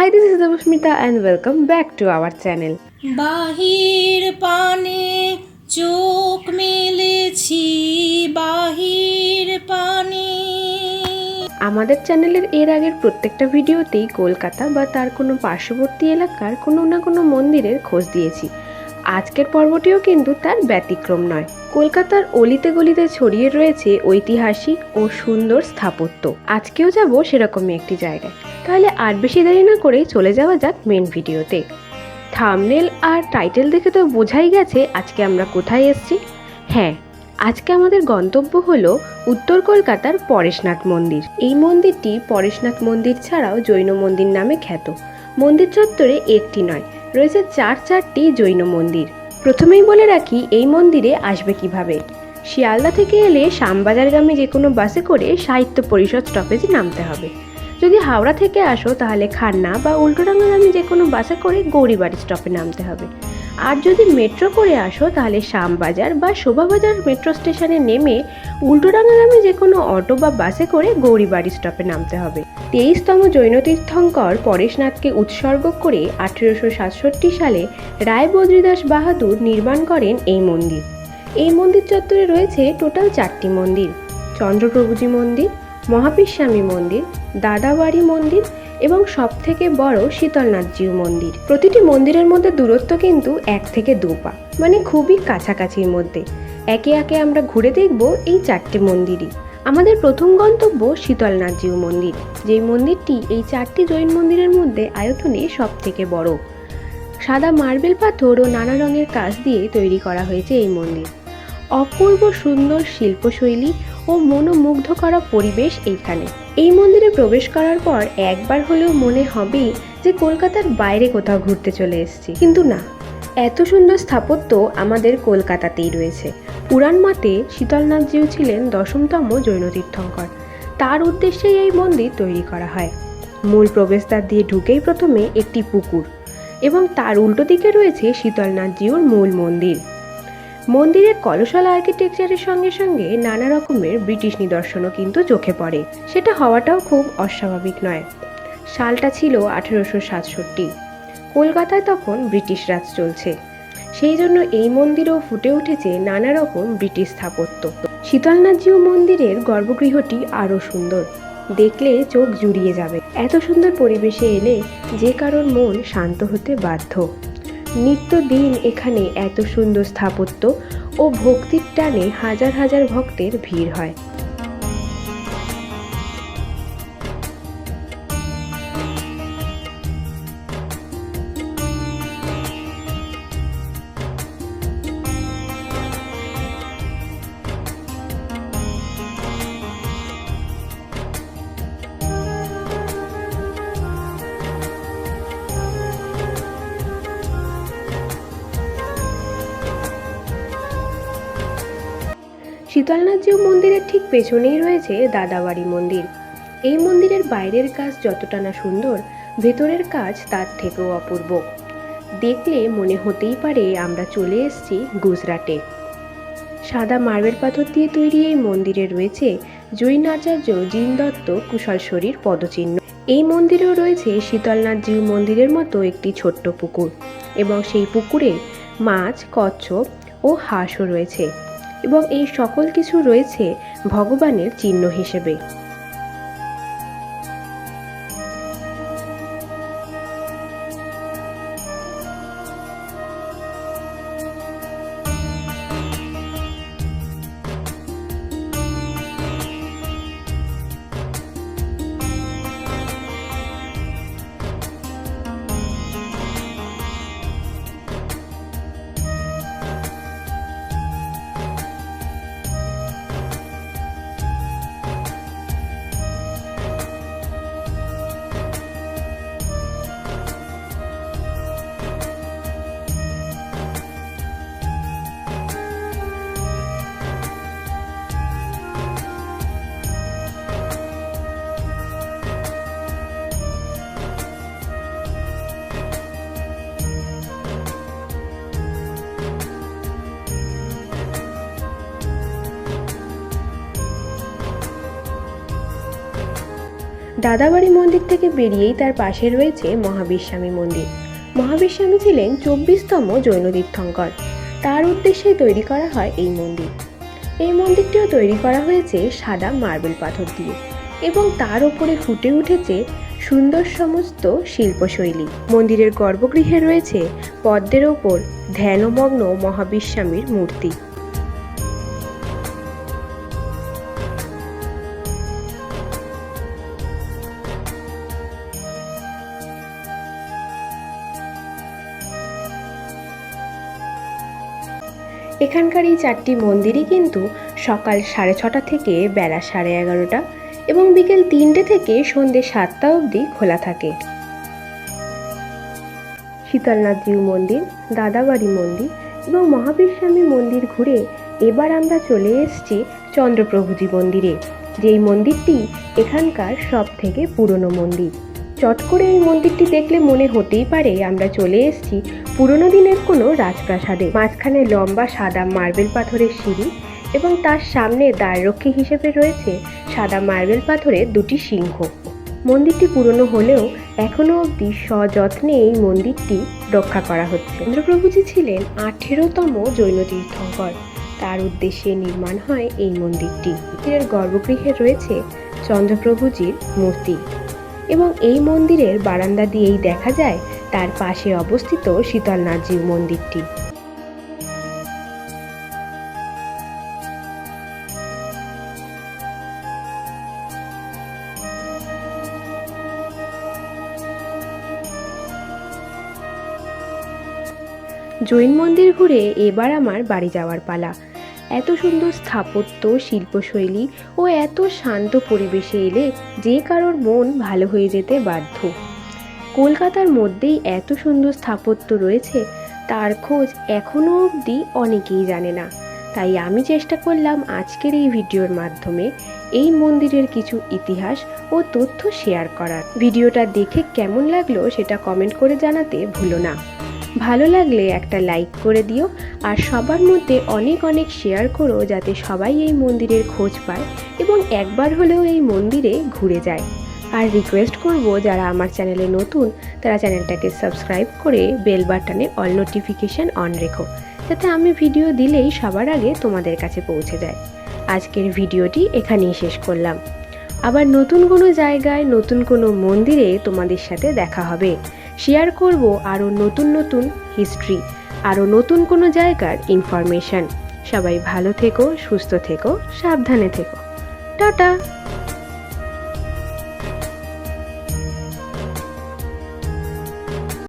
Hi, this is Devoshmita and welcome back to our channel. বাহির পানে চোখ মেলেছি বাহির পানে। আমাদের চ্যানেলের এর আগের প্রত্যেকটা ভিডিওতেই কলকাতা বা তার কোনো পার্শ্ববর্তী এলাকার কোনো না কোনো মন্দিরের খোঁজ দিয়েছি। আজকের পর্বটিও কিন্তু তার ব্যতিক্রম নয়। কলকাতার অলিতে গলিতে ছড়িয়ে রয়েছে ঐতিহাসিক ও সুন্দর স্থাপত্য। আজকেও যাব সেরকমই একটি জায়গায়। তাহলে আর বেশি দেরি না করে চলে যাওয়া যাক মেন ভিডিওতে থামনেল আর টাইটেল দেখে তো বোঝাই গেছে আজকে আমরা কোথায় এসেছি। হ্যাঁ আজকে আমাদের গন্তব্য হলো উত্তর কলকাতার পরেশনাথ মন্দির। এই মন্দিরটি পরেশনাথ মন্দির ছাড়াও জৈন মন্দির নামে খ্যাত। মন্দির চত্বরে একটি নয়, রয়েছে চার চারটি জৈন মন্দির। প্রথমেই বলে রাখি, এই মন্দিরে আসবে কীভাবে? শিয়ালদা থেকে এলে শ্যামবাজারগামী যে কোনো বাসে করে সাহিত্য পরিষদ স্টপেজে নামতে হবে। যদি হাওড়া থেকে আসো, তাহলে খান্না বা উল্টোডাঙ্গাগামী যে কোনো বাসে করে গৌরীবাড়ি স্টপে নামতে হবে। আর যদি মেট্রো করে আসো, তাহলে শ্যামবাজার বা শোভাবাজার মেট্রো স্টেশনে নেমে উল্টোডাঙ্গাগামী যে কোনো অটো বা বাসে করে গৌরীবাড়ি স্টপে নামতে হবে। তেইশতম জৈন তীর্থঙ্কর পরেশনাথকে উৎসর্গ করে আঠেরোশো সাতষট্টি সালে রায় বদ্রীদাস বাহাদুর নির্মাণ করেন এই মন্দির। এই মন্দির চত্বরে রয়েছে টোটাল চারটি মন্দির। চন্দ্রপ্রভুজি মন্দির মহাবিস্বামী মন্দির, দাদাবাড়ি মন্দির এবং সব থেকে বড় শীতলনাথজিউ মন্দির। প্রতিটি মন্দিরের মধ্যে দূরত্ব কিন্তু এক থেকে দু পা মানে খুবই কাছাকাছির মধ্যে। একে একে আমরা ঘুরে দেখব এই চারটে মন্দিরই। আমাদের প্রথম গন্তব্য শীতলনাথজিউ মন্দির, যেই মন্দিরটি এই চারটি জৈন মন্দিরের মধ্যে আয়তনে সব থেকে বড়। সাদা মার্বেল পাথর ও নানা রঙের কাজ দিয়ে তৈরি করা হয়েছে এই মন্দির। অপূর্ব সুন্দর শিল্পশৈলী ও মনোমুগ্ধ করা পরিবেশ এইখানে। এই মন্দিরে প্রবেশ করার পর একবার হলেও মনে হবেই যে কলকাতার বাইরে কোথাও ঘুরতে চলে এসেছি। কিন্তু না, এত সুন্দর স্থাপত্য আমাদের কলকাতাতেই রয়েছে। পুরাণ মতে শীতলনাথজিউ ছিলেন দশমতম জৈন তীর্থঙ্কর তার উদ্দেশ্যেই এই মন্দির তৈরি করা হয়। মূল প্রবেশদ্বার দিয়ে ঢুকেই প্রথমে একটি পুকুর এবং তার উল্টো দিকে রয়েছে শীতলনাথজিউর মূল মন্দির। মন্দিরের কলসাল আর্কিটেকচারের সঙ্গে সঙ্গে নানা রকমের ব্রিটিশ নিদর্শনও কিন্তু চোখে পড়ে। সেটা হওয়াটাও খুব অস্বাভাবিক নয়। সালটা ছিল আঠেরোশো সাতষট্টি। কলকাতায় তখন ব্রিটিশ রাজ চলছে। সেই জন্য এই মন্দিরেও ফুটে উঠেছে নানা রকম ব্রিটিশ স্থাপত্য। শীতলনাথজিউ মন্দিরের গর্ভগৃহটি আরও সুন্দর। দেখলে চোখ জুড়িয়ে যাবে। এত সুন্দর পরিবেশে এলে যে কারোর মন শান্ত হতে বাধ্য। নিত্যদিন এখানে এত সুন্দর স্থাপত্য ও ভক্তির টানে হাজার হাজার ভক্তের ভিড় হয়। শীতলনাথজিউ মন্দিরের ঠিক পেছনেই রয়েছে দাদাবাড়ি মন্দির। এই মন্দিরের বাইরের কাজ যতটা না সুন্দর, ভেতরের কাজ তার থেকেও অপূর্ব। দেখলে মনে হতেই পারে আমরা চলে এসেছি গুজরাটে। সাদা মার্বেল পাথর দিয়ে তৈরি এই মন্দিরে রয়েছে জৈন আচার্য জিন দত্ত কুশলশ্বরীর পদচিহ্ন। এই মন্দিরেও রয়েছে শীতলনাথজিউ মন্দিরের মতো একটি ছোট্ট পুকুর এবং সেই পুকুরে মাছ, কচ্ছপ ও হাঁসও রয়েছে। এবং এই সকল কিছু রয়েছে ভগবানের চিহ্ন হিসেবে। দাদাবাড়ি মন্দির থেকে বেরিয়েই তার পাশে রয়েছে মহাবিশ্বামী মন্দির। মহাবিশ্বামী ছিলেন চব্বিশতম জৈন তীর্থঙ্কর। তার উদ্দেশ্যে তৈরি করা হয় এই মন্দির। এই মন্দিরটিও তৈরি করা হয়েছে সাদা মার্বেল পাথর দিয়ে এবং তার ওপরে ফুটে উঠেছে সুন্দর সমস্ত শিল্পশৈলী। মন্দিরের গর্ভগৃহে রয়েছে পদ্মের ওপর ধ্যানমগ্ন মহাবিশ্বামীর মূর্তি। এখানকার এই চারটি মন্দিরই কিন্তু সকাল সাড়ে ছটা থেকে বেলা সাড়ে এগারোটা এবং বিকেল তিনটে থেকে সন্ধে সাতটা অবধি খোলা থাকে। শীতলনাথজিউ মন্দির, দাদাবাড়ি মন্দির এবং মহাবীরস্বামী মন্দির ঘুরে এবার আমরা চলে এসেছি চন্দ্রপ্রভুজি মন্দিরে, যেই মন্দিরটি এখানকার সব থেকে পুরনো মন্দির। চট করে এই মন্দিরটি দেখলে মনে হতেই পারে আমরা চলে এসেছি পুরনো দিনের কোনো রাজপ্রাসাদে। মাঝখানে লম্বা সাদা মার্বেল পাথরের সিঁড়ি এবং তার সামনে দ্বাররক্ষী হিসেবে রয়েছে সাদা মার্বেল পাথরের দুটি সিংহ। মন্দিরটি পুরনো হলেও এখনও অবধি সযত্নে এই মন্দিরটি রক্ষা করা হচ্ছে। চন্দ্রপ্রভুজি ছিলেন আঠেরোতম জৈন তীর্থঙ্কর। তার উদ্দেশ্যে নির্মাণ হয় এই মন্দিরটি। মন্দিরের গর্ভগৃহে রয়েছে চন্দ্রপ্রভুজির মূর্তি। এবং এই মন্দিরের বারান্দা দিয়েই দেখা যায় তার পাশে অবস্থিত শীতলনাথজিউ মন্দিরটি। জৈন মন্দির ঘুরে এবার আমার বাড়ি যাওয়ার পালা। এত সুন্দর স্থাপত্য, শিল্পশৈলী ও এত শান্ত পরিবেশে এলে যে কারোর মন ভালো হয়ে যেতে বাধ্য। কলকাতার মধ্যেই এত সুন্দর স্থাপত্য রয়েছে, তার খোঁজ এখনও অবধি অনেকেই জানে না। তাই আমি চেষ্টা করলাম আজকের এই ভিডিওর মাধ্যমে এই মন্দিরের কিছু ইতিহাস ও তথ্য শেয়ার করার। ভিডিওটা দেখে কেমন লাগল সেটা কমেন্ট করে জানাতে ভুলো না। ভালো লাগলে একটা লাইক করে দিও আর সবার মধ্যে অনেক অনেক শেয়ার করো যাতে সবাই এই মন্দিরের খোঁজ পায় এবং একবার হলেও এই মন্দিরে ঘুরে যায়। আর রিকোয়েস্ট করব যারা আমার চ্যানেলে নতুন, তারা চ্যানেলটাকে সাবস্ক্রাইব করে বেল বাটনে অল নোটিফিকেশান অন রেখো। যাতে আমি ভিডিও দিলেই সবার আগে তোমাদের কাছে পৌঁছে যায়। আজকের ভিডিওটি এখানেই শেষ করলাম। আবার নতুন কোনো জায়গায়, নতুন কোনো মন্দিরে তোমাদের সাথে দেখা হবে। শেয়ার করব আরও নতুন নতুন হিস্ট্রি আরও নতুন কোনো জায়গার ইনফরমেশান সবাই ভালো থেকো, সুস্থ থেকো, সাবধানে থেকো। টাটা!